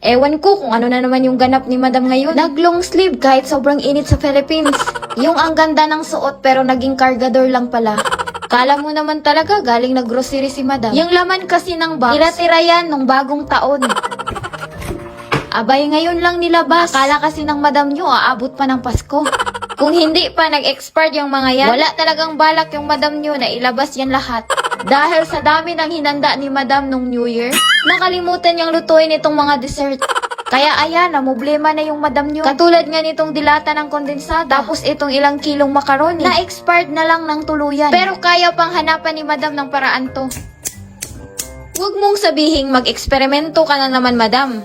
Ewan ko kung ano na naman yung ganap ni Madam ngayon. Nag-long sleeve kahit sobrang init sa Philippines. yung ang ganda ng suot pero naging cargador lang pala. Kala mo naman talaga galing na grocery si Madam. Yung laman kasi ng box, tira-tira yan nung bagong taon. Abay, ngayon lang nilabas. Akala kasi ng madam nyo, aabot pa ng Pasko. Kung hindi pa nag-expired yung mga yan, wala talagang balak yung madam nyo na ilabas yan lahat. Dahil sa dami ng hinanda ni Madam nung New Year, nakalimutan niyang lutuin itong mga dessert. Kaya ayan, problema na yung madam nyo. Katulad nga nitong dilata ng kondensada, tapos itong ilang kilong macaroni, na-expired na lang ng tuluyan. Pero kaya pang hanapan ni madam ng paraan to. Huwag mong sabihing mag-eksperimento ka na naman, madam.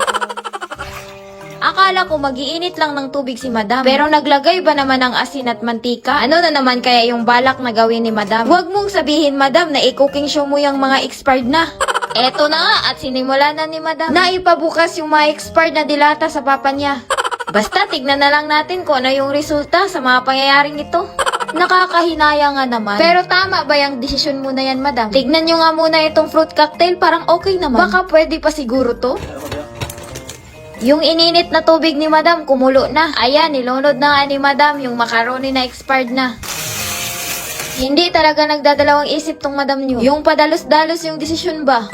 Akala ko magiinit lang ng tubig si madam. Pero naglagay ba naman ng asin at mantika? Ano na naman kaya yung balak na gawin ni madam? Huwag mong sabihin madam na i-cooking show mo yung mga expired na. Eto na nga at sinimula na ni madam na ipabukas yung mga expired na dilata sa papa niya. Basta tignan na lang natin kung ano yung resulta sa mga pangyayaring ito. Nakakahinaya nga naman. Pero tama ba yung desisyon mo na yan, madam? Tignan nyo nga muna itong fruit cocktail, parang okay naman. Baka pwede pa siguro to? Yung ininit na tubig ni Madam, kumulo na. Ayan, nilunod na nga ni Madam yung macaroni na expired na. Hindi talaga nagdadalawang isip tong Madam nyo. Yung padalos-dalos yung desisyon ba?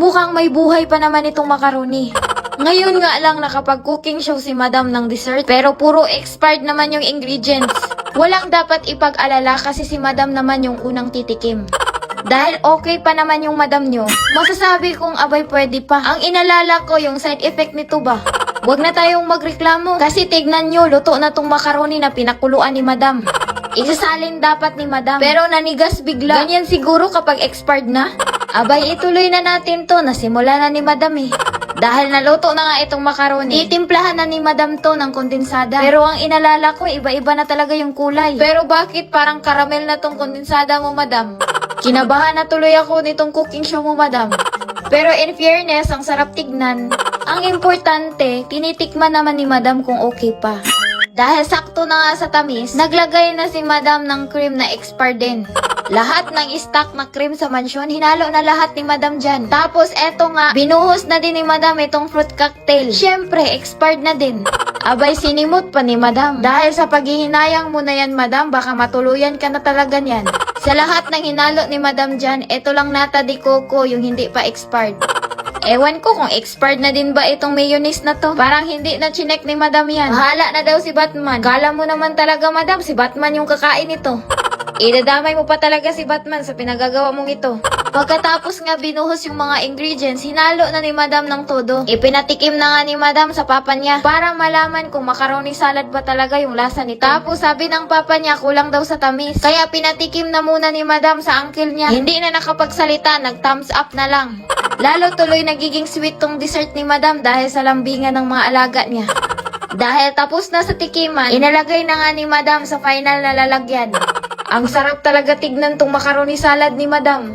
Mukhang may buhay pa naman itong macaroni. Ngayon nga lang nakapag-cooking show si Madam ng dessert pero puro expired naman yung ingredients. Walang dapat ipag-alala kasi si Madam naman yung unang titikim. Dahil okay pa naman yung madam nyo, masasabi kong abay pwede pa. Ang inalala ko yung side effect nito ba? Huwag na tayong magreklamo kasi tignan nyo, luto na tong macaroni na pinakuluan ni madam. Isasalin dapat ni madam, pero nanigas bigla. Ganyan siguro kapag expired na. Abay, ituloy na natin to, nasimula na ni madam eh. Dahil naluto na nga itong macaroni, itimplahan na ni madam to ng kondensada. Pero ang inalala ko, iba-iba na talaga yung kulay. Pero bakit parang karamel na tong kondensada mo, madam? Kinabahan na tuloy ako nitong cooking show mo, madam. Pero in fairness, ang sarap tignan. Ang importante, tinitikman naman ni madam kung okay pa. Dahil sakto na nga sa tamis, naglagay na si madam ng cream na expired din. Lahat ng stock na cream sa mansyon, hinalo na lahat ni madam dyan. Tapos eto nga, binuhos na din ni madam itong fruit cocktail. Siyempre, expired na din. Abay, sinimot pa ni madam. Dahil sa paghihinayang mo na yan, madam, baka matuluyan ka na talaga niyan. Sa lahat ng hinalo ni madam dyan, eto lang nata di coco yung hindi pa expired. Ewan ko kung expired na din ba itong mayonnaise na to. Parang hindi na chinek ni madam yan. Bahala na daw si Batman. Kala mo naman talaga madam, si Batman yung kakain ito. Idadamay mo pa talaga si Batman sa pinagagawa mong ito. Pagkatapos nga binuhos yung mga ingredients, hinalo na ni Madam ng todo. Ipinatikim na nga ni Madam sa papa niya para malaman kung macaroni salad ba talaga yung lasa nito. Tapos sabi ng papa niya kulang daw sa tamis. Kaya pinatikim na muna ni Madam sa uncle niya. Hindi na nakapagsalita, nag thumbs up na lang. Lalo tuloy nagiging sweet tong dessert ni Madam dahil sa lambingan ng mga alaga niya. Dahil tapos na sa tikiman, inalagay na nga ni Madam sa final na lalagyan. Ang sarap talaga tignan tong macaroni salad ni Madam.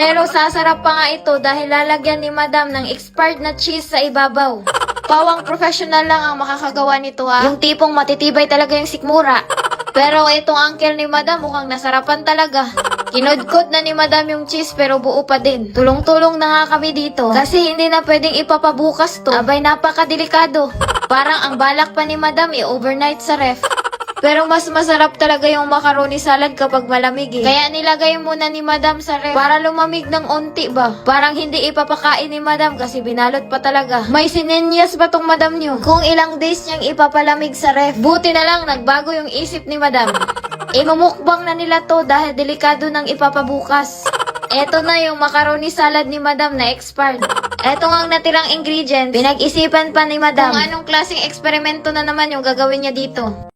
Pero sasarap pa nga ito dahil lalagyan ni Madam ng expired na cheese sa ibabaw. Pawang professional lang ang makakagawa nito ha. Yung tipong matitibay talaga yung sikmura. Pero itong uncle ni Madam mukhang nasarapan talaga. Kinudkod na ni Madam yung cheese pero buo pa din. Tulong-tulong na nga kami dito. Kasi hindi na pwedeng ipapabukas to. Abay napakadelikado. Parang ang balak pa ni Madam i-overnight sa ref. Pero mas masarap talaga yung macaroni salad kapag malamig eh. Kaya nilagay muna ni Madam sa ref para lumamig ng onti ba. Parang hindi ipapakain ni Madam kasi binalot pa talaga. May sinenyas ba tong Madam nyo? Kung ilang days niyang ipapalamig sa ref. Buti na lang nagbago yung isip ni Madam. Imumukbang na nila to dahil delikado ng ipapabukas. Eto na yung macaroni salad ni Madam na expired. Eto ang natirang ingredient, pinag-isipan pa ni Madam kung anong klaseng eksperimento na naman yung gagawin niya dito.